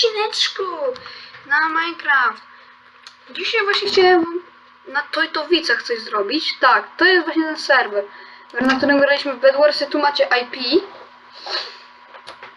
odcineczku na Minecraft. Dzisiaj właśnie chciałem na Tojtowicach coś zrobić. Tak, to jest właśnie ten serwer, na którym graliśmy w Bedwarsy. Tu macie IP.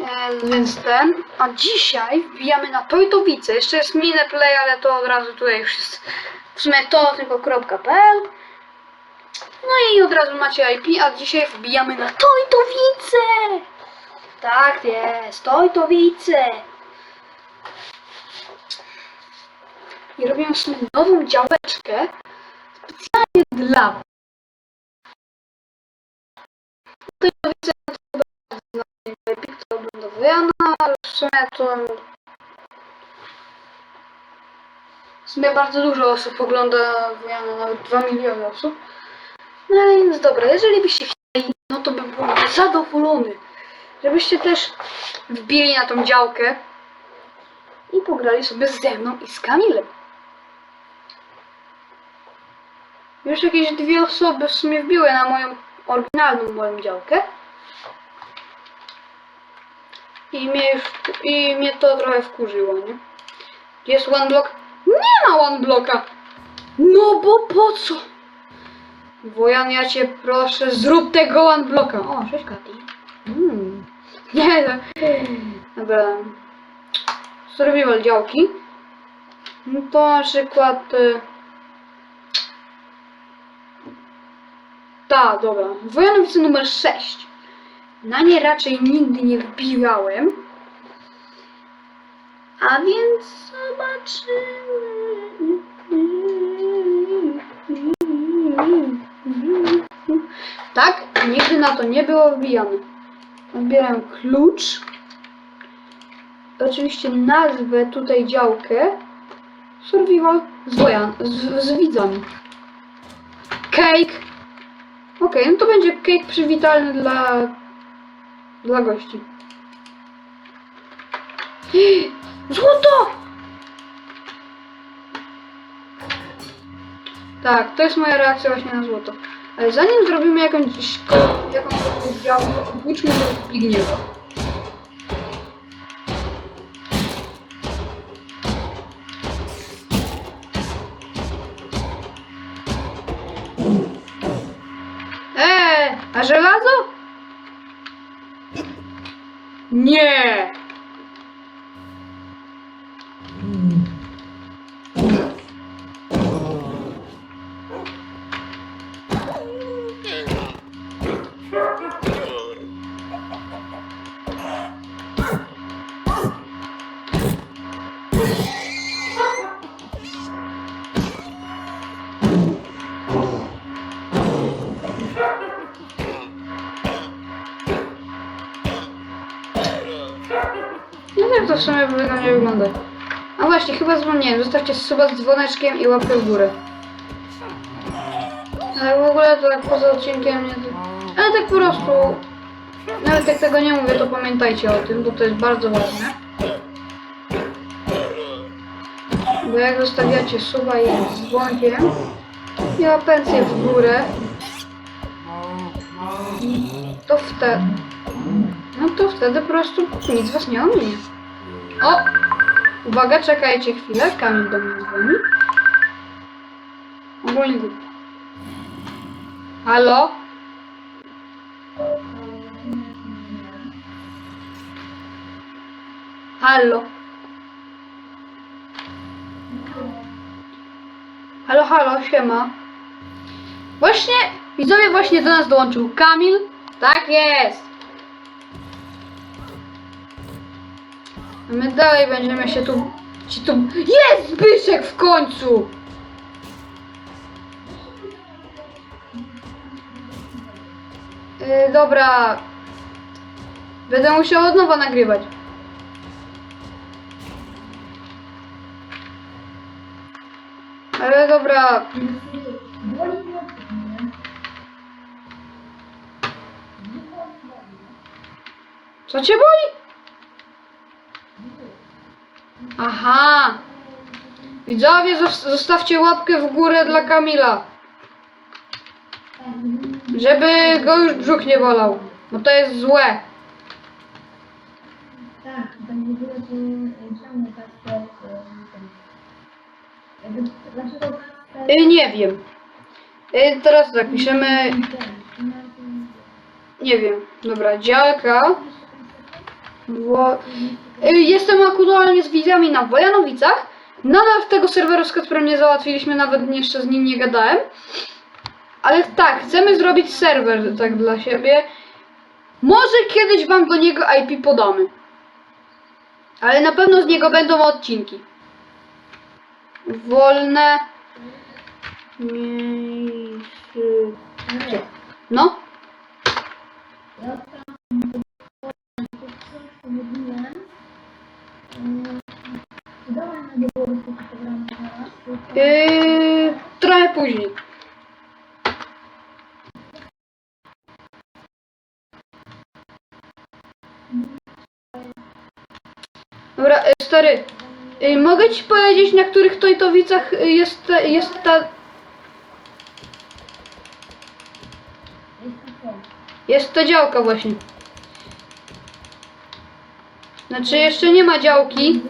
E, więc ten. A dzisiaj wbijamy na Tojtowice. Jeszcze jest Mineplay, ale to od razu tutaj już jest w sumie to tylko .pl. No i od razu macie IP, a dzisiaj wbijamy na Tojtowice. Tak jest, Tojtowice. I robię sobie nową działeczkę specjalnie dla Tojtowice to bardzo lepiej, kto ogląda Wojana, ale w sumie to w sumie bardzo dużo osób ogląda Wojana, nawet 2 miliony osób. No więc dobra, jeżeli byście chcieli, no to bym był zadowolony, żebyście też wbili na tą działkę i pograli sobie ze mną i z Kamilem. Już jakieś dwie osoby w sumie wbiły na moją oryginalną moją działkę. I mnie, już, I mnie to trochę wkurzyło, nie? Jest one block? Nie ma one blocka! No bo po co? Wojan, ja cię proszę, zrób tego one blocka. O, cześć Kati. Mm. Nie, no. Dobra. Survival działki. No to na przykład... Y... Ta, dobra. Wojanowice numer 6. Na nie raczej nigdy nie wbijałem. A więc zobaczymy. Tak, nigdy na to nie było wbijane. Odbieram klucz. Oczywiście nazwę tutaj działkę. Survival z, z, z widzami. Cake. Okej, no to będzie cake przywitalny dla, dla gości. Złoto! Tak, to jest moja reakcja właśnie na złoto. Ale zanim zrobimy jakąś, jakąś działkę, obudźmy do Zbigniewa. A żelazo? Nie! To w sumie powinno nie wyglądać. A właśnie, chyba zapomniałem. Zostawcie suba z dzwoneczkiem i łapkę w górę. Ale w ogóle to tak poza odcinkiem nie... Ale tak po prostu... Nawet jak tego nie mówię, to pamiętajcie o tym, bo to jest bardzo ważne. Bo jak zostawiacie suba i dzwonkiem i łapencję w górę, to wtedy... No to wtedy po prostu nic was nie ominie. O! Uwaga, czekajcie chwilę, Kamil do mnie dzwoni. Ogólnie good. Halo? Halo? Halo, halo, siema. Właśnie, widzowie właśnie do nas dołączył Kamil. Tak jest. A my dalej będziemy się tu... Ci tu... Jest Zbyszek w końcu! Yy, dobra. Będę musiał od nowa nagrywać. Ale dobra. Co cię boli? Aha! Widzowie, zostawcie łapkę w górę dla Kamila. Żeby go już brzuch nie bolał. Bo to jest złe. Tak, to nie było, że. E, tak dlaczego tak- e, Nie wiem. E, teraz tak, piszemy... Nie wiem. Dobra, działka. Bo, y, jestem aktualnie z widzami na Wojanowicach. Nadal w tego serwera, z którym nie załatwiliśmy, nawet jeszcze z nim nie gadałem. Ale tak, chcemy zrobić serwer tak dla siebie. Może kiedyś wam do niego IP podamy. Ale na pewno z niego będą odcinki. Wolne miejsce. No, tam mówiłem. Dałem na było program yy, trochę później. Dobra, y, stary, y, mogę ci powiedzieć, na których tojtowicach y, jest, ta- jest ta, Jest to jest ta działka właśnie. Znaczy jeszcze nie ma działki.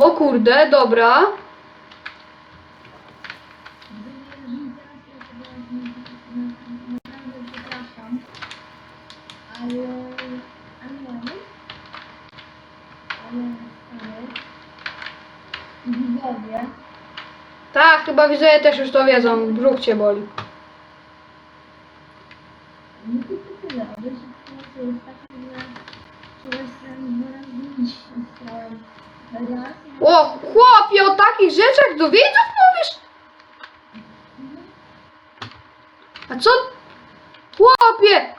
O kurde, dobra. Tak, chyba widzowie też już to wiedzą. Brzuch cię boli. Nie tylko tyle, obecnie sytuacja jest taka, że czułeś się dwa razy niż strałem. Raz, O, chłopie, o takich rzeczach do widzów mówisz? A co? Chłopie!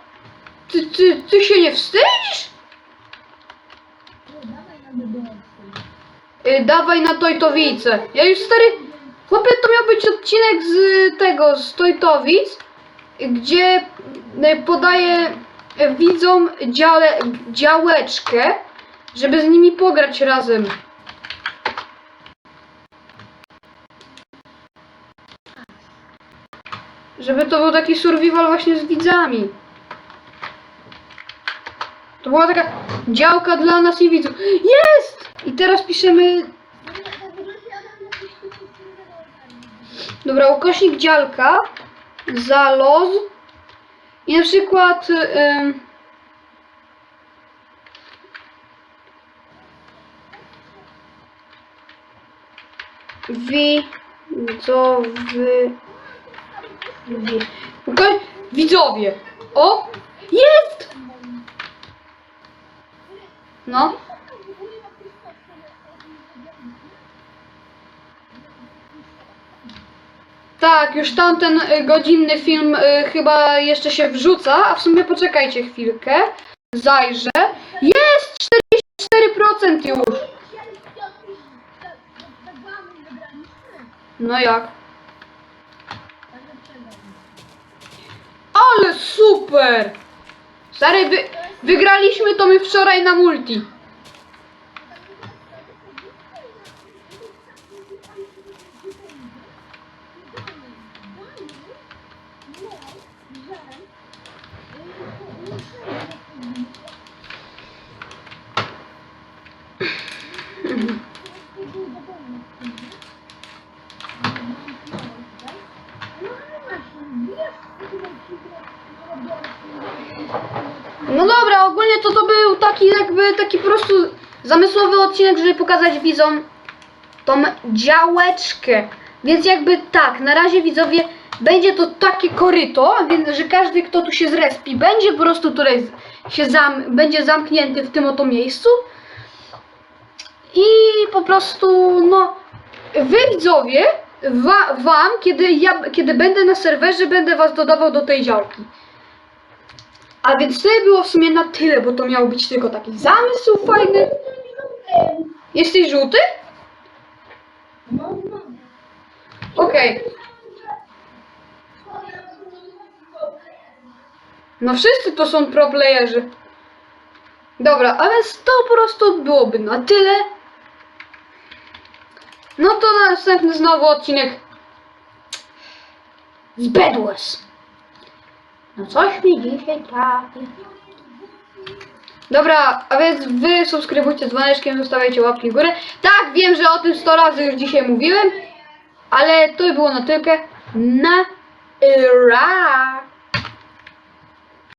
Ty, ty, ty się nie wstydzisz? no dawaj na bydący. Yy, dawaj na Tojtowice. Ja już stary... Chłopie, to miał być odcinek z tego, z Tojtowic, gdzie y, podaję y, widzom dziale, działeczkę, żeby z nimi pograć razem. Żeby to był taki survival właśnie z widzami. To była taka działka dla nas i widzów. Jest! I teraz piszemy Dobra, ukośnik działka za los i na przykład ym, widzowie. Wi- uko- widzowie. O jest! No Tak, już tamten y, godzinny film y, chyba jeszcze się wrzuca, a w sumie poczekajcie chwilkę. Zajrzę. Jest! 44% już! No jak? Ale super! Stary, wy, wygraliśmy to my wczoraj na multi. No dobra, ogólnie to to był taki jakby taki po prostu zamysłowy odcinek, żeby pokazać widzom tą działeczkę. Więc jakby tak, na razie widzowie będzie to takie koryto, więc że każdy kto tu się zrespi będzie po prostu tutaj się zam, będzie zamknięty w tym oto miejscu. I po prostu no wy widzowie wa, wam kiedy ja kiedy będę na serwerze będę was dodawał do tej działki. A więc to było w sumie na tyle, bo to miał być tylko taki zamysł fajny. Jesteś żółty? Okej. No wszyscy to są pro playerzy. Dobra, a więc to po prostu byłoby na tyle. No to następny znowu odcinek z Bedwars. No coś mi dzisiaj trafi. Dobra, a więc wy subskrybujcie dzwoneczkiem, zostawiajcie łapki w górę. Tak, wiem, że o tym 100 razy już dzisiaj mówiłem, ale to było na tyle. Na ra!